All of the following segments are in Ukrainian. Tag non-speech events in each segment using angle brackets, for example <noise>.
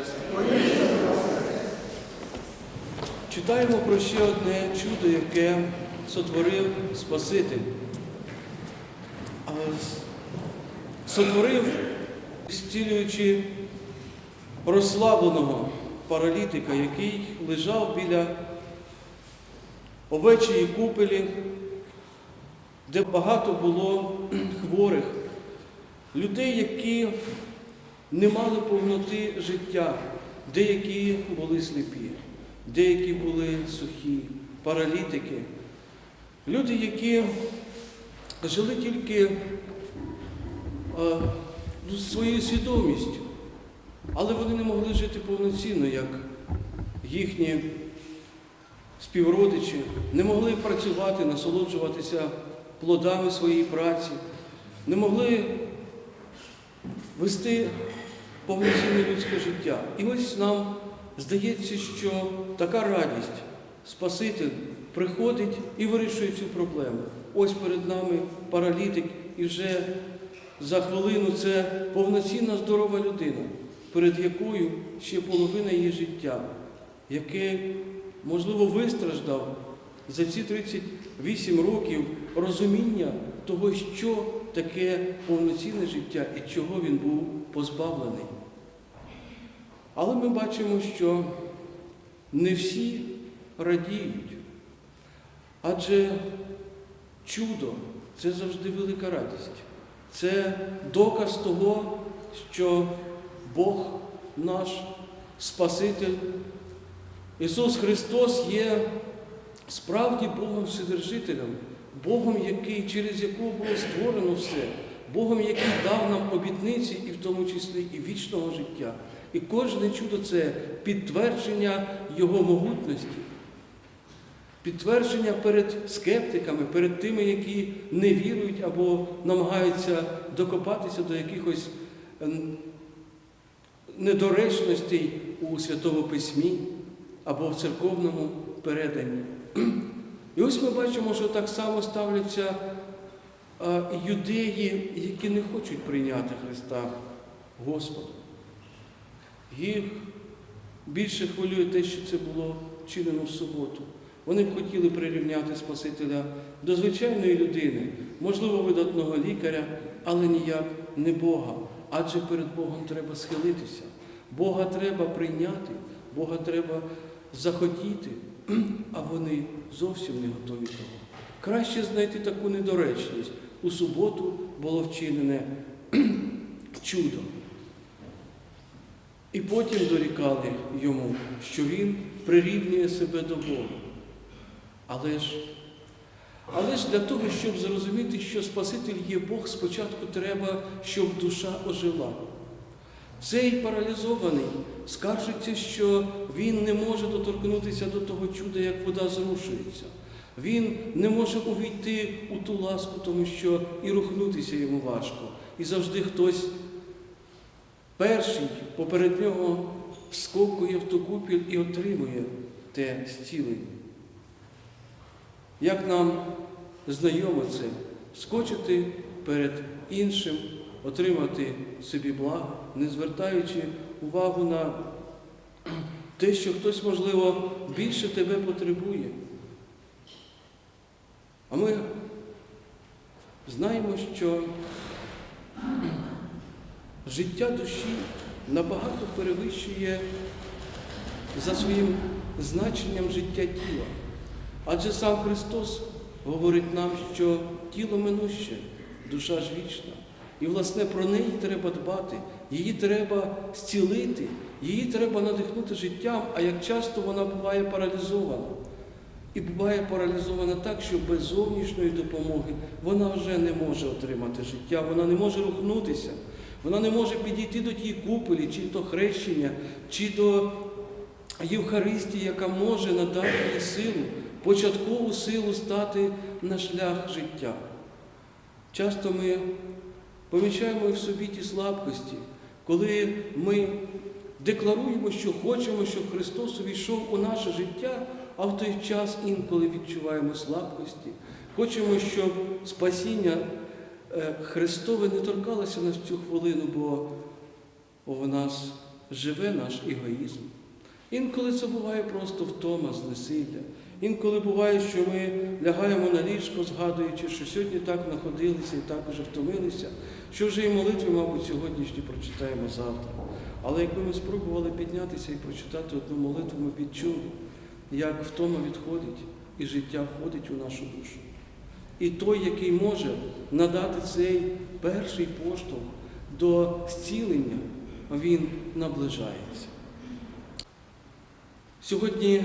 Воскрес! Читаємо про ще одне чудо, яке сотворив Спаситель. Сотворив, зцілюючи розслабленого паралітика, який лежав біля овечої купелі, де багато було <clears throat> хворих, людей, які не мали повноти життя, деякі були сліпі, деякі були сухі, паралітики, люди, які жили тільки ну, своєю свідомістю, але вони не могли жити повноцінно, як їхні співродичі, не могли працювати, насолоджуватися плодами своєї праці, не могли вести повноцінне людське життя. І ось нам здається, що така радість, Спаситель приходить і вирішує цю проблему. Ось перед нами паралітик, і вже за хвилину це повноцінна здорова людина, перед якою ще половина її життя, яке, можливо, вистраждав за ці 38 років розуміння того, що таке повноцінне життя і чого він був позбавлений. Але ми бачимо, що не всі радіють, адже чудо це завжди велика радість. Це доказ того, що Бог наш Спаситель, Ісус Христос є справді Богом Вседержителем, Богом, який, через якого було створено все, Богом, який дав нам обітниці, і в тому числі і вічного життя. І кожне чудо це підтвердження Його могутності, підтвердження перед скептиками, перед тими, які не вірують або намагаються докопатися до якихось ем, недоречностей у Святому Письмі або в церковному переданні. І ось ми бачимо, що так само ставляться юдеї, які не хочуть прийняти Христа Господа. Їх більше хвилює те, що це було вчинено в суботу. Вони б хотіли прирівняти Спасителя до звичайної людини, можливо, видатного лікаря, але ніяк не Бога. Адже перед Богом треба схилитися. Бога треба прийняти, Бога треба захотіти, а вони зовсім не готові того. Краще знайти таку недоречність. У суботу було вчинене <clears throat> чудо. І потім дорікали йому, що він прирівнює себе до Бога. Але ж, але ж для того, щоб зрозуміти, що Спаситель є Бог, спочатку треба, щоб душа ожила. Цей паралізований скаржиться, що він не може доторкнутися до того чуда, як вода зрушується. Він не може увійти у ту ласку, тому що і рухнутися йому важко. І завжди хтось перший поперед нього вскокує в ту купіль і отримує те зцілення. Як нам знайомо це, скочити перед іншим, отримати собі благо, не звертаючи увагу на те, що хтось, можливо, більше тебе потребує. А ми знаємо, що життя душі набагато перевищує за своїм значенням життя тіла. Адже сам Христос говорить нам, що тіло минуще, душа ж вічна. І, власне, про неї треба дбати, її треба зцілити, її треба надихнути життям, а як часто вона буває паралізована. І буває паралізована так, що без зовнішньої допомоги вона вже не може отримати життя, вона не може рухнутися, вона не може підійти до тієї куполі, чи до хрещення, чи до Євхаристії, яка може надати їй силу, початкову силу стати на шлях життя. Часто ми помічаємо і в собі ті слабкості, коли ми декларуємо, що хочемо, щоб Христос увійшов у наше життя, а в той час інколи відчуваємо слабкості. Хочемо, щоб спасіння е, Христове не торкалося нас в цю хвилину, бо в нас живе наш егоїзм. Інколи це буває просто втома, знесилля. Інколи буває, що ми лягаємо на ліжко, згадуючи, що сьогодні так знаходилися і так уже втомилися, що вже і молитви, мабуть, сьогоднішні прочитаємо завтра. Але якби ми спробували піднятися і прочитати одну молитву, ми відчули, як втома відходить і життя входить у нашу душу. І той, який може надати цей перший поштовх до зцілення, він наближається. Сьогодні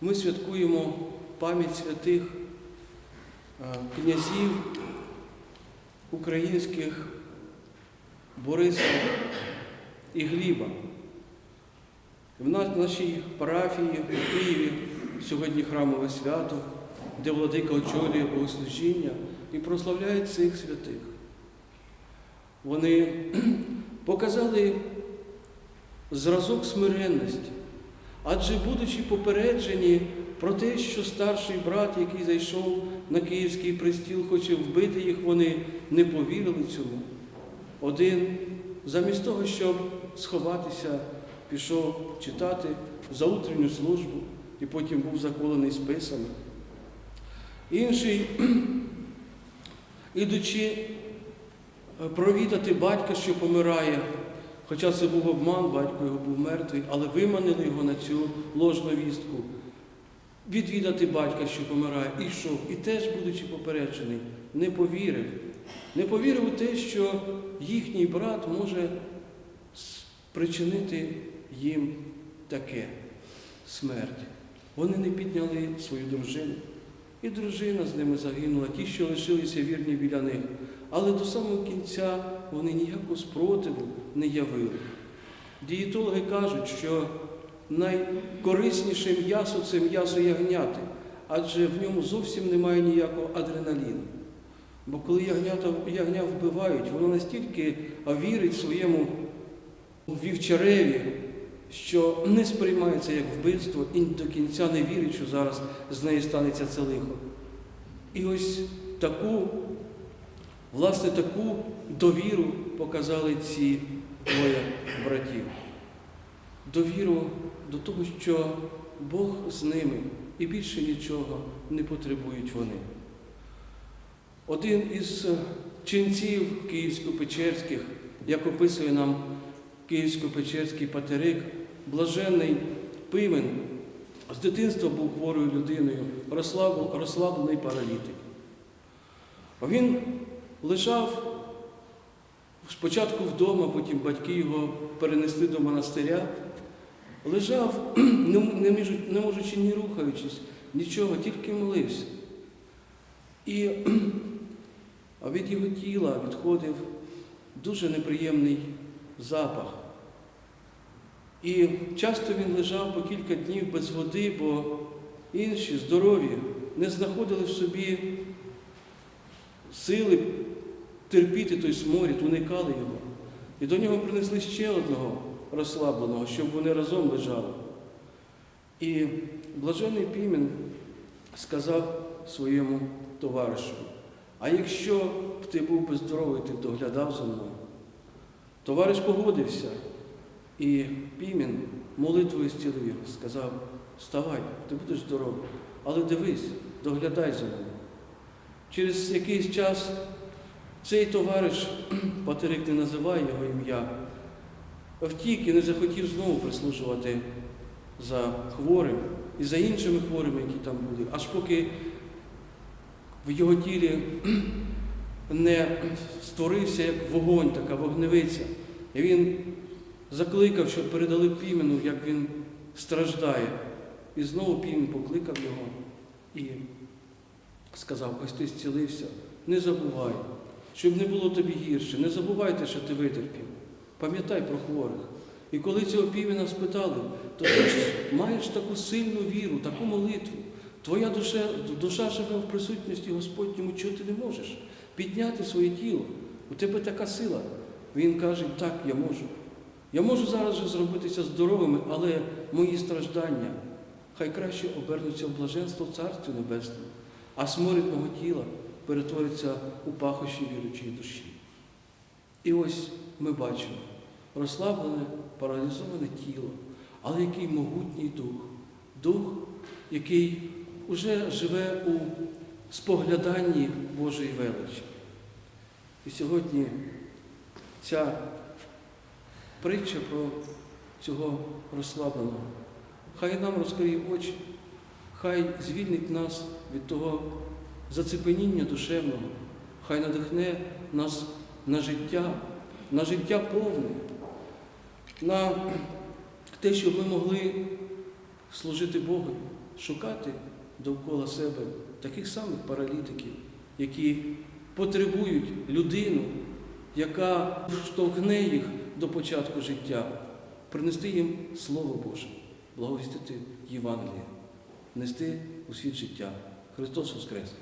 ми святкуємо пам'ять святих е, князів українських Бориса і Гліба. В нашій парафії у Києві сьогодні храмове свято, де владика очолює богослужіння і прославляє цих святих. Вони <clears throat> показали зразок смиренності, адже будучи попереджені про те, що старший брат, який зайшов на київський престіл, хоче вбити їх, вони не повірили цьому. Один, замість того, щоб сховатися, пішов читати за утренню службу і потім був заколений списами. Інший, <clears throat> ідучи е, провідати батька, що помирає, хоча це був обман, батько його був мертвий, але виманили його на цю ложну вістку. Відвідати батька, що помирає, і йшов. І теж, будучи попереджений, не повірив. Не повірив у те, що їхній брат може спричинити їм таке смерть. Вони не підняли свою дружину. І дружина з ними загинула, ті, що лишилися вірні біля них. Але до самого кінця вони ніякого спротиву не явили. Дієтологи кажуть, що найкорисніше м'ясо це м'ясо ягняти, адже в ньому зовсім немає ніякого адреналіну. Бо коли ягнята, ягня вбивають, воно настільки вірить своєму вівчареві, що не сприймається як вбивство і до кінця не вірить, що зараз з нею станеться це лихо. І ось таку, власне, таку довіру показали ці двоє братів. Довіру до того, що Бог з ними і більше нічого не потребують вони. Один із ченців Київсько-Печерських, як описує нам Київсько-Печерський патерик, блаженний Пимен, з дитинства був хворою людиною, розслаблений паралітик. Він лежав спочатку вдома, потім батьки його перенесли до монастиря. Лежав, <clears throat> не, міжу- не можучи ні рухаючись, нічого, тільки молився. І <clears throat> від його тіла відходив дуже неприємний запах. І часто він лежав по кілька днів без води, бо інші здорові не знаходили в собі сили терпіти той сморід, уникали його. І до нього принесли ще одного розслабленого, щоб вони разом лежали. І блажений Пімен сказав своєму товаришу, а якщо б ти був би здоровий, ти б доглядав за мною. Товариш погодився, і Пімен молитвою його, сказав, вставай, ти будеш здоровий, але дивись, доглядай за мною. Через якийсь час цей товариш, <clears throat> Патерик не називає його ім'я, втік і не захотів знову прислужувати за хворим і за іншими хворими, які там були, аж поки в його тілі <clears throat> не створився як вогонь, така вогневиця. І він закликав, щоб передали пімену, як він страждає. І знову пімен покликав його і сказав, ось ти зцілився, не забувай, щоб не було тобі гірше, не забувайте, що ти витерпів. Пам'ятай про хворих. І коли цього півня спитали, то ти ж маєш таку сильну віру, таку молитву. Твоя душа, душа живе в присутності Господньому, чого ти не можеш підняти своє тіло. У тебе така сила. Він каже, так, я можу. Я можу зараз же зробитися здоровими, але мої страждання хай краще обернуться в блаженство в Царстві Небесному, а сморід мого тіла перетвориться у пахощі віручої душі. І ось ми бачимо. Розслаблене, паралізоване тіло, але який могутній дух, дух, який уже живе у спогляданні Божої величі. І сьогодні ця притча про цього розслабленого, хай нам розкриє очі, хай звільнить нас від того зацепеніння душевного, хай надихне нас на життя, на життя повне, на те, щоб ми могли служити Богу, шукати довкола себе таких самих паралітиків, які потребують людину, яка штовхне їх до початку життя, принести їм Слово Боже, благовістити Євангеліє, нести у світ життя. Христос Воскрес!